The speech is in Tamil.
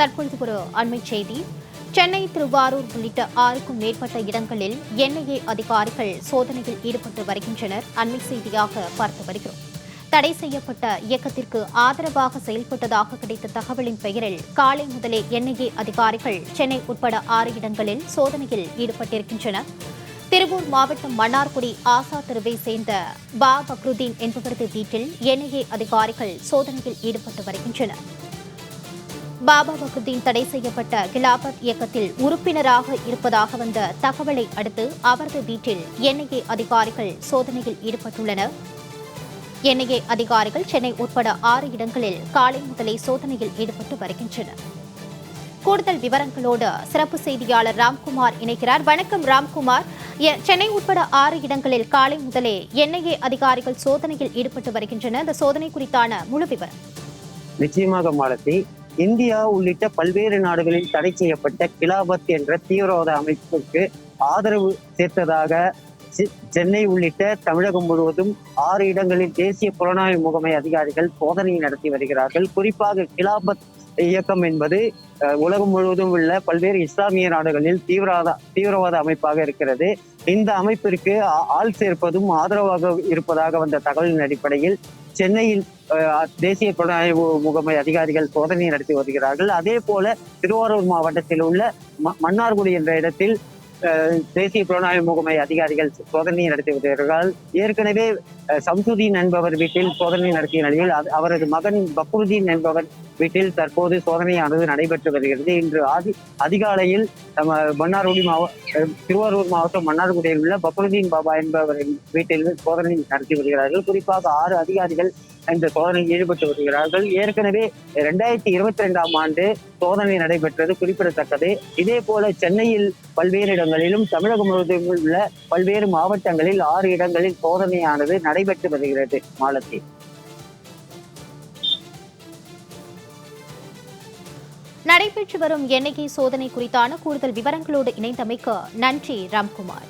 தற்பொழுது ஒரு அண்மை செய்தி. சென்னை திருவாரூர் உள்ளிட்ட ஆறுக்கும் மேற்பட்ட இடங்களில் என்ஐஏ அதிகாரிகள் சோதனையில் ஈடுபட்டு வருகின்றனர். அண்மை செய்தியாக பார்த்து வருகிறோம். தடை செய்யப்பட்ட இயக்கத்திற்கு ஆதரவாக செயல்பட்டதாக கிடைத்த தகவலின் பெயரில் காலை முதலே என்ஐஏ அதிகாரிகள் சென்னை உட்பட ஆறு இடங்களில் சோதனையில் ஈடுபட்டிருக்கின்றனர். திருவூர் மாவட்டம் மன்னார்குடி ஆசா தெருவை சேர்ந்த பா பக்ருதீன் என்பவரது வீட்டில் என்ஐஏ அதிகாரிகள் சோதனையில் ஈடுபட்டு வருகின்றனர். பாபா பக்ருதீன் தடை செய்யப்பட்ட கிலாபத் இயக்கத்தில் உறுப்பினராக இருப்பதாக வந்த தகவலை அடுத்து அவரது வீட்டில் என்ஐஏ அதிகாரிகள் சோதனையில் ஈடுபட்டுள்ளனர். என்ஐஏ அதிகாரிகள் சென்னை உட்பட ஆறு இடங்களில் காலை முதலே சோதனையில் ஈடுபட்டு வருகின்றனர். கூடுதல் விவரங்களோடு சிறப்பு செய்தியாளர் ராம்குமார் இணைக்கிறார் வணக்கம் ராம்குமார். சென்னை உட்பட ஆறு இடங்களில் காலை முதலே என்ஐஏ அதிகாரிகள் சோதனையில் ஈடுபட்டு வருகின்றனர். இந்த சோதனை குறித்தான முழு விவரம். நிச்சயமாக மாலத்தி இந்தியா உள்ளிட்ட பல்வேறு நாடுகளில் தடை செய்யப்பட்ட கிலாபத் என்ற தீவிரவாத அமைப்புக்கு ஆதரவு சேர்த்ததாக செ- சென்னை உள்ளிட்ட தமிழகம் முழுவதும் ஆறு இடங்களில் தேசிய புலனாய்வு முகமை அதிகாரிகள் சோதனை நடத்தி வருகிறார்கள். குறிப்பாக கிலாபத் இயக்கம் என்பது உலகம் முழுவதும் உள்ள பல்வேறு இஸ்லாமிய நாடுகளில் தீவிரவாத தீவிரவாத அமைப்பாக இருக்கிறது. இந்த அமைப்பிற்கு ஆள் சேர்ப்பதும் ஆதரவாக இருப்பதாக வந்த தகவலின் அடிப்படையில் சென்னையில் தேசிய புலனாய்வு முகமை அதிகாரிகள் சோதனை நடத்தி வருகிறார்கள். அதே போல திருவாரூர் மாவட்டத்தில் உள்ள ம- மன்னார்குடி என்ற இடத்தில் அஹ், தேசிய புலனாய்வு முகமை அதிகாரிகள் சோதனை நடத்தி வருகிறார்கள். ஏற்கனவே சம்சுதீன் என்பவர் வீட்டில் சோதனை நடத்திய நிலையில் அது- அவரது மகன் பக்ருதீன் என்பவர் வீட்டில் தற்போது சோதனையானது நடைபெற்று வருகிறது. இன்று ஆதி அதிகாலையில் நம்ம மன்னார்குடி மாவ திருவாரூர் மாவட்டம் மன்னார்குடியில் உள்ள பக்ருதீன் பாபா என்பவரின் வீட்டில் சோதனை நடத்தி வருகிறார்கள். குறிப்பாக ஆறு அதிகாரிகள் இந்த சோதனையில் ஈடுபட்டு வருகிறார்கள். ஏற்கனவே இரண்டாயிரத்தி இருபத்தி ரெண்டாம் ஆண்டு சோதனை நடைபெற்றது குறிப்பிடத்தக்கது. இதே போல சென்னையில் பல்வேறு இடங்களிலும் தமிழகம் முழுவதும் உள்ள பல்வேறு மாவட்டங்களில் ஆறு இடங்களில் சோதனையானது நடைபெற்று வருகிறது மாலத்தி நடைபெற்று வரும் எண்ணிக்கை சோதனை குறித்தான கூடுதல் விவரங்களோடு இணைந்தமைக்கு நன்றி ராம்குமார்.